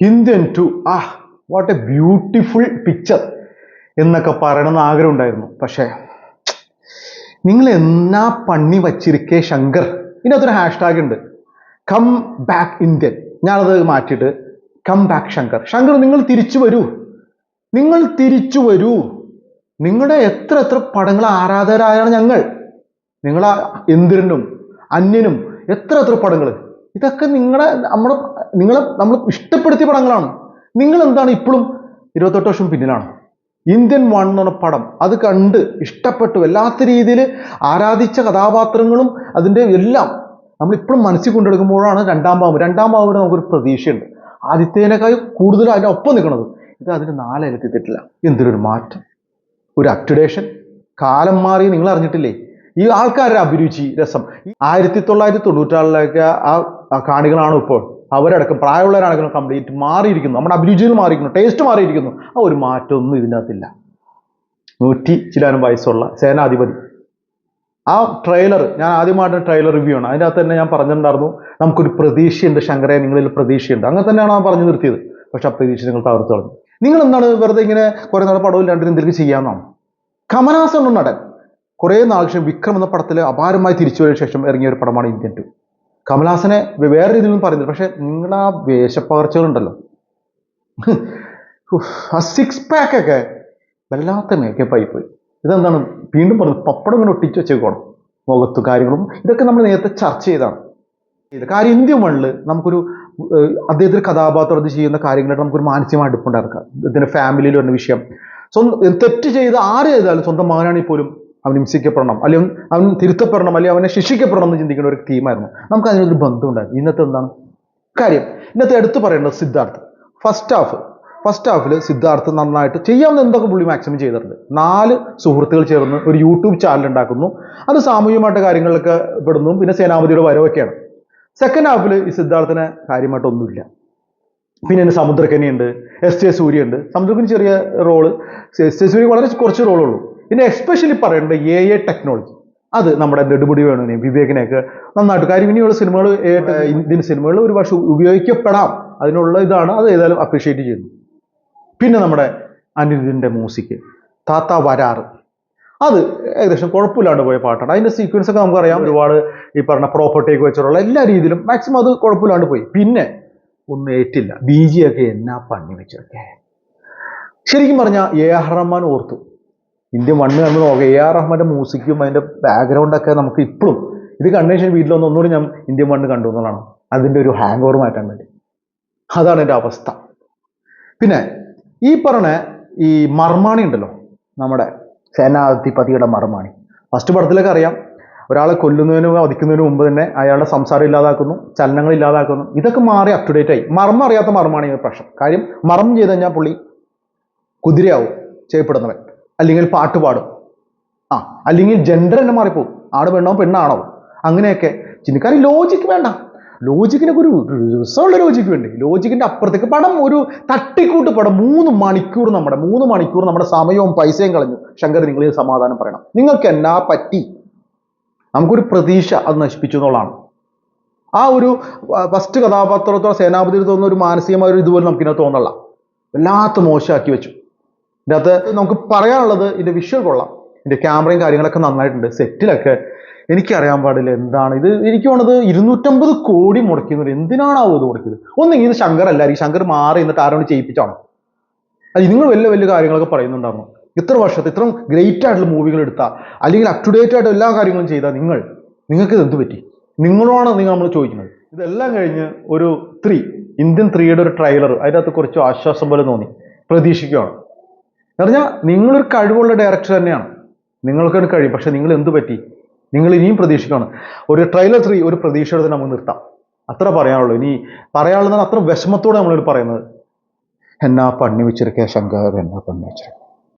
Indian too ah what a beautiful picture എന്നൊക്കെ പറയണമെന്ന് ആഗ്രഹം ഉണ്ടായിരുന്നു പക്ഷേ നിങ്ങൾ എന്നാ പണി വച്ചിരിക്കേ ശങ്കർ? ഇതിനകത്തൊരു ഹാഷ്ടാഗ് ഉണ്ട്. കം ബാക്ക് ഇന്ത്യൻ ഞാനത് മാറ്റിയിട്ട് കം ബാക്ക് ശങ്കർ. ശങ്കർ നിങ്ങൾ തിരിച്ചു വരൂ. നിങ്ങൾ തിരിച്ചു വരൂ. നിങ്ങളുടെ എത്ര എത്ര പടങ്ങൾ ആരാധകരായാണ് ഞങ്ങൾ. നിങ്ങൾ എന്തിരനും അന്യനും എത്ര എത്ര പടങ്ങൾ ഇതൊക്കെ നിങ്ങളെ നമ്മുടെ നിങ്ങളെ നമ്മൾ ഇഷ്ടപ്പെടുത്തിയ പടങ്ങളാണ്. നിങ്ങൾ എന്താണ് ഇപ്പോഴും ഇരുപത്തെട്ട് വർഷം പിന്നിലാണ്. ഇന്ത്യൻ വൺ എന്ന് പടം അത് കണ്ട് ഇഷ്ടപ്പെട്ടു. വല്ലാത്ത രീതിയിൽ ആരാധിച്ച കഥാപാത്രങ്ങളും അതിന്റെ എല്ലാം നമ്മൾ ഇപ്പോഴും മനസ്സിൽ കൊണ്ടെടുക്കുമ്പോഴാണ് രണ്ടാം ഭാവം രണ്ടാം ഭാവം നമുക്കൊരു പ്രതീക്ഷയുണ്ട്. ആദ്യത്തേനേക്കാൾ കൂടുതൽ അതിന്റെ ഒപ്പം നിൽക്കുന്നത്. ഇത് അതിന് നാലിലെത്തിയിട്ടില്ല എന്തൊരു മാറ്റം. ഒരു അപ്റ്റുഡേഷൻ കാലം മാറി നിങ്ങൾ അറിഞ്ഞിട്ടില്ലേ? ഈ ആൾക്കാരുടെ അഭിരുചി രസം. ആയിരത്തി തൊള്ളായിരത്തി തൊണ്ണൂറ്റാറിലൊക്കെ ആ കാണികളാണ് ഇപ്പോൾ. അവരടക്കം പ്രായമുള്ളവരാണെങ്കിലും കംപ്ലീറ്റ് മാറിയിരിക്കുന്നു. നമ്മുടെ അഭിരുചിയിൽ മാറിയിരിക്കുന്നു. ടേസ്റ്റ് മാറിയിരിക്കുന്നു. ആ ഒരു മാറ്റമൊന്നും ഇതിന്റെ അകത്തില്ല. നൂറ്റി ചിലാനും വയസ്സുള്ള സേനാധിപതി. ആ ട്രെയിലർ ഞാൻ ആദ്യമായിട്ട് ട്രെയിലർ റിവ്യൂ ആണ്. അതിനകത്ത് തന്നെ ഞാൻ പറഞ്ഞിട്ടുണ്ടായിരുന്നു നമുക്കൊരു പ്രതീക്ഷയുണ്ട് ശങ്കരെ നിങ്ങളിൽ പ്രതീക്ഷയുണ്ട്. അങ്ങനെ തന്നെയാണ് ഞാൻ പറഞ്ഞു നിർത്തിയത്. പക്ഷെ ആ പ്രതീക്ഷ നിങ്ങൾ തകർത്തു കളഞ്ഞു. നിങ്ങൾ എന്താണ് വെറുതെ ഇങ്ങനെ കുറേ നാൾ പടവും രണ്ടിനും എന്തെങ്കിലും ചെയ്യാമെന്നാണ് കമലഹാസൻ നടൻ കുറേ നാൾ ശേഷം വിക്രം എന്ന പടത്തിൽ അപാരമായി തിരിച്ചു വരിക ശേഷം ഇറങ്ങിയ ഒരു പടമാണ് ഇന്ത്യൻ ടു കമലഹാസനെ വേറെ രീതിയിലൊന്നും പറയുന്നില്ല. പക്ഷെ നിങ്ങളുടെ ആ വേഷപ്പകർച്ചകളുണ്ടല്ലോ ആ സിക്സ് പാക്ക് ഒക്കെ വല്ലാത്ത മേക്കപ്പായി പോയി ഇതെന്താണ്? വീണ്ടും പറഞ്ഞു പപ്പടം ഇങ്ങനെ ഒട്ടിച്ച് വെച്ചേക്കണം മുഖത്തും കാര്യങ്ങളും. ഇതൊക്കെ നമ്മൾ നേരത്തെ ചർച്ച ചെയ്താണ് ഇത് കാര്യം ഇന്ത്യൻ മണ്ണിൽ നമുക്കൊരു അദ്ദേഹത്തിന് കഥാപാത്രം ചെയ്യുന്ന കാര്യങ്ങളായിട്ട് നമുക്കൊരു മാനസികമായി അടുപ്പുണ്ടായിരിക്കാം ഇതിന്റെ ഫാമിലിയിൽ വരുന്ന വിഷയം. സ്വന്തം തെറ്റ് ചെയ്ത് ആര് ചെയ്താലും സ്വന്തം മകനാണെങ്കിൽ പോലും അവൻ ഹിംസിക്കപ്പെടണം അല്ലെങ്കിൽ അവൻ തിരുത്തപ്പെടണം അല്ലെങ്കിൽ അവനെ ശിക്ഷിക്കപ്പെടണം എന്ന് ചിന്തിക്കുന്ന ഒരു തീമായിരുന്നു നമുക്ക് അതിനൊരു ബന്ധം ഉണ്ടായിരുന്നു ഇന്നത്തെ എന്താണ്? കാര്യം ഇന്നത്തെ എടുത്തു പറയേണ്ടത് സിദ്ധാർത്ഥ്. ഫസ്റ്റ് ഹാഫ് ഫസ്റ്റ് ഹാഫിൽ സിദ്ധാർത്ഥ് നന്നായിട്ട് ചെയ്യാവുന്ന എന്തൊക്കെ പുള്ളി മാക്സിമം ചെയ്തിട്ടുണ്ട്? നാല് സുഹൃത്തുക്കൾ ചേർന്ന് ഒരു യൂട്യൂബ് ചാനൽ ഉണ്ടാക്കുന്നു. അത് സാമൂഹികമായിട്ട് കാര്യങ്ങളിലൊക്കെ പെടുന്നു. പിന്നെ സേനാപതിയുടെ വരവൊക്കെയാണ്. സെക്കൻഡ് ഹാഫിൽ ഈ സിദ്ധാർത്ഥിന് കാര്യമായിട്ടൊന്നുമില്ല പിന്നെ എന്റെ സമുദ്രക്കനിയുണ്ട് എസ് ജെ സൂര്യ ഉണ്ട് സമുദ്രക്കനി ചെറിയ റോൾ എസ് ജെ സൂര്യ വളരെ കുറച്ച് റോളുള്ളൂ പിന്നെ എസ്പെഷ്യലി പറയേണ്ടത് എ എ ടെക്നോളജി അത് നമ്മുടെ നെടുമുടി വേണുവിനെയും വിവേകിനെയൊക്കെ നന്നായിട്ട്. കാര്യം ഇനിയുള്ള സിനിമകൾ ഇന്ത്യൻ സിനിമകൾ ഒരു പക്ഷെ ഉപയോഗിക്കപ്പെടാം. അതിനുള്ള ഇതാണ് അത് ഏതായാലും അപ്രീഷിയേറ്റ് ചെയ്യുന്നു. പിന്നെ നമ്മുടെ അനിരുദ്ധിന്റെ മ്യൂസിക് താത്ത വരാറ്. അത് ഏകദേശം കുഴപ്പമില്ലാണ്ട് പോയ പാട്ടാണ്. അതിന്റെ സീക്വൻസ് ഒക്കെ നമുക്കറിയാം. ഒരുപാട് ഈ പറഞ്ഞ പ്രോപ്പർട്ടിയൊക്കെ വെച്ചിട്ടുള്ള എല്ലാ രീതിയിലും മാക്സിമം അത് കുഴപ്പമില്ലാണ്ട് പോയി. പിന്നെ ഒന്നും ഏറ്റില്ല. ബി ജി ഒക്കെ എന്നാ പണി വെച്ചൊക്കെ ശരിക്കും പറഞ്ഞാൽ എ ആർ റഹ്മാൻ ഓർത്തു. ഇന്ത്യൻ മണ്ണ് നമ്മൾ നോക്കുക എ ആർ റഹ്മാന്റെ മ്യൂസിക്കും അതിന്റെ ബാക്ക്ഗ്രൗണ്ടൊക്കെ നമുക്ക് ഇപ്പോഴും ഇത് കണ്ടതിന് വീട്ടിലൊന്നും ഒന്നുകൂടി ഞാൻ ഇന്ത്യൻ മണ്ണ് കണ്ടു എന്നുള്ളതാണ്. അതിന്റെ ഒരു ഹാങ് ഓവർ മാറ്റാൻ വേണ്ടി. അതാണ് എന്റെ അവസ്ഥ. പിന്നെ ഈ പറഞ്ഞ ഈ മർമാണി ഉണ്ടല്ലോ നമ്മുടെ സേനാധിപതിയുടെ മർമാണി. ഫസ്റ്റ് പടത്തിലൊക്കെ അറിയാം ഒരാളെ കൊല്ലുന്നതിനും വധിക്കുന്നതിനു മുമ്പ് തന്നെ അയാളുടെ സംസാരം ഇല്ലാതാക്കുന്നു ചലനങ്ങൾ ഇല്ലാതാക്കുന്നു. ഇതൊക്കെ മാറി അപ് ടു ഡേറ്റ് ആയി. മർമ്മം അറിയാത്ത മർമ്മമാണ് ഈ പ്രശ്നം. കാര്യം മർമ്മം ചെയ്ത് കഴിഞ്ഞാൽ പുള്ളി കുതിരയാവും ചെയ്യപ്പെടുന്നവൻ. അല്ലെങ്കിൽ പാട്ട് പാടും. ആ അല്ലെങ്കിൽ ജെൻഡർ തന്നെ മാറിപ്പോവും. ആട് പെണ്ണോ പെണ്ണാണോ? അങ്ങനെയൊക്കെ. ചിന്തിക്കാരും ലോജിക്ക് വേണ്ട. ലോജിക്കിനൊക്കെ ഒരു രസമുള്ള ലോജിക്ക് വേണ്ടി? ലോജിക്കിന്റെ അപ്പുറത്തേക്ക് പടം ഒരു തട്ടിക്കൂട്ട് പടം. മൂന്ന് മണിക്കൂർ നമ്മുടെ മൂന്ന് മണിക്കൂർ നമ്മുടെ സമയവും പൈസയും കളഞ്ഞു. ശങ്കർ നിങ്ങൾ ഈ സമാധാനം പറയണം. നിങ്ങൾക്ക് എന്നാ പറ്റി? നമുക്കൊരു പ്രതീക്ഷ അത് നശിപ്പിച്ചു എന്നുള്ളതാണ്. ആ ഒരു ഫസ്റ്റ് കഥാപാത്രത്തോ സേനാപതി തോന്നുന്ന ഒരു മാനസികമായ ഒരു ഇതുപോലെ നമുക്കിങ്ങനെ തോന്നല വല്ലാത്ത മോശമാക്കി വെച്ചു. ഇതിന്റെ അകത്ത് നമുക്ക് പറയാനുള്ളത് ഇതിന്റെ വിഷ്വൽ കൊള്ളാം. ഇതിന്റെ ക്യാമറയും കാര്യങ്ങളൊക്കെ നന്നായിട്ടുണ്ട്. സെറ്റിലൊക്കെ എനിക്കറിയാൻ പാടില്ല എന്താണ്. ഇത് എനിക്ക് തോന്നുന്നത് ഇരുന്നൂറ്റമ്പത് കോടി മുടക്കുന്നത് എന്തിനാണാവോ ഇത് മുടക്കിയത്? ഒന്നെങ്കിൽ ഇത് ശങ്കർ അല്ല ഈ ശങ്കർ മാറി എന്നിട്ട് ആരോട് ചെയ്യിപ്പിച്ചാണോ? അത് നിങ്ങൾ വലിയ വലിയ കാര്യങ്ങളൊക്കെ പറയുന്നുണ്ടായിരുന്നു. ഇത്ര വർഷത്തെ ഇത്രയും ഗ്രേറ്റ് ആയിട്ടുള്ള മൂവികൾ എടുത്താൽ അല്ലെങ്കിൽ അപ് ടു ഡേറ്റ് ആയിട്ട് എല്ലാ കാര്യങ്ങളും ചെയ്താൽ നിങ്ങൾ. നിങ്ങൾക്ക് ഇത് എന്ത് പറ്റി? നിങ്ങളാണ് നിങ്ങൾ നമ്മൾ ചോദിക്കുന്നത്. ഇതെല്ലാം കഴിഞ്ഞ് ഒരു ത്രീ ഇന്ത്യൻ ത്രീയുടെ ഒരു ട്രെയിലർ അതിനകത്ത് കുറച്ച് ആശ്വാസം പോലെ തോന്നി. പ്രതീക്ഷിക്കുകയാണ്. എന്ന് പറഞ്ഞാൽ നിങ്ങളൊരു കഴിവുള്ള ഡയറക്ടർ തന്നെയാണ്. നിങ്ങൾക്കൊരു കഴിയും പക്ഷെ നിങ്ങൾ എന്ത് പറ്റി? നിങ്ങൾ ഇനിയും പ്രതീക്ഷിക്കുകയാണ്. ഒരു ട്രെയിലർ ത്രീ ഒരു പ്രതീക്ഷയോടെ നമുക്ക് നിർത്താം. അത്ര പറയാനുള്ളൂ. ഇനി പറയാനുള്ളതാണ് അത്ര വിഷമത്തോടെ നമ്മളോട് പറയുന്നത്. എന്നാ പണി വെച്ചിരിക്കുക ശങ്കർ എന്നാ പണി വെച്ചിരിക്കുക